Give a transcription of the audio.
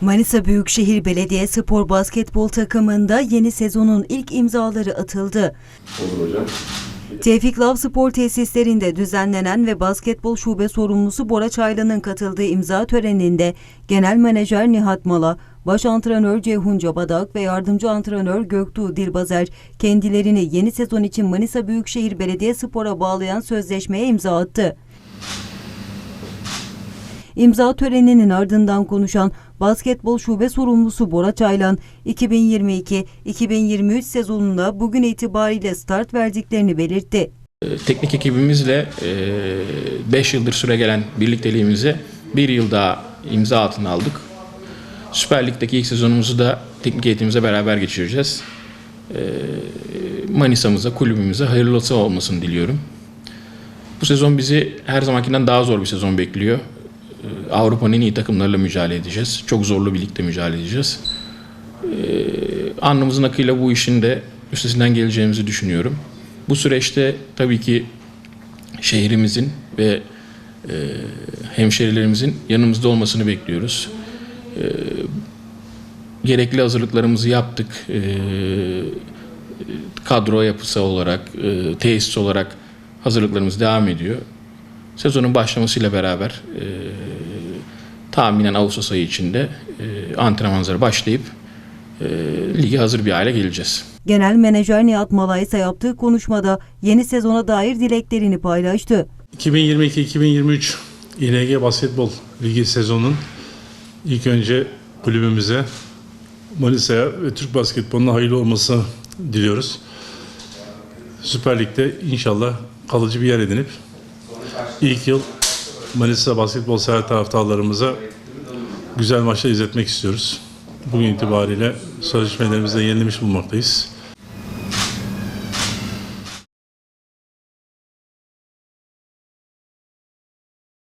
Manisa Büyükşehir Belediye Spor Basketbol takımında yeni sezonun ilk imzaları atıldı. Olur hocam. Tevfik Lav Spor tesislerinde düzenlenen ve basketbol şube sorumlusu Bora Çaylan'ın katıldığı imza töreninde Genel Menajer Nihat Mala, Baş Antrenör Ceyhun Cabadak ve Yardımcı Antrenör Göktuğ Dilbazer kendilerini yeni sezon için Manisa Büyükşehir Belediye Spor'a bağlayan sözleşmeye imza attı. İmza töreninin ardından konuşan basketbol şube sorumlusu Bora Çaylan, 2022-2023 sezonunda bugün itibariyle start verdiklerini belirtti. E, Teknik ekibimizle 5 yıldır süre gelen birlikteliğimizi bir yıl daha imza altına aldık. Süper Lig'deki ilk sezonumuzu da teknik eğitimimize beraber geçireceğiz. E, Manisa'mıza, kulübümüze hayırlısı olmasını diliyorum. Bu sezon bizi her zamankinden daha zor bir sezon bekliyor. Avrupa'nın en iyi takımlarıyla mücadele edeceğiz. Çok zorlu bir ligde mücadele edeceğiz. E, Alnımızın akıyla bu işin de üstesinden geleceğimizi düşünüyorum. Bu süreçte tabii ki şehrimizin ve e, hemşerilerimizin yanımızda olmasını bekliyoruz. E, gerekli hazırlıklarımızı yaptık. E, kadro yapısı olarak, e, tesis olarak hazırlıklarımız devam ediyor. Sezonun başlamasıyla beraber e, tahminen Ağustos ayı içinde e, antrenmanlara başlayıp e, lige hazır bir hale geleceğiz. Genel Menajer Nihat Mala ise yaptığı konuşmada yeni sezona dair dileklerini paylaştı. 2022-2023 İNG Basketbol Ligi sezonunun ilk önce kulübümüze, Manisa'ya ve Türk basketboluna hayırlı olmasını diliyoruz. Süper Lig'de inşallah kalıcı bir yer edinip ilk yıl Manisa basketbol sever taraftarlarımıza güzel maçlar izletmek istiyoruz. Bugün itibariyle sözleşmelerimizi de yenilemiş bulunmaktayız.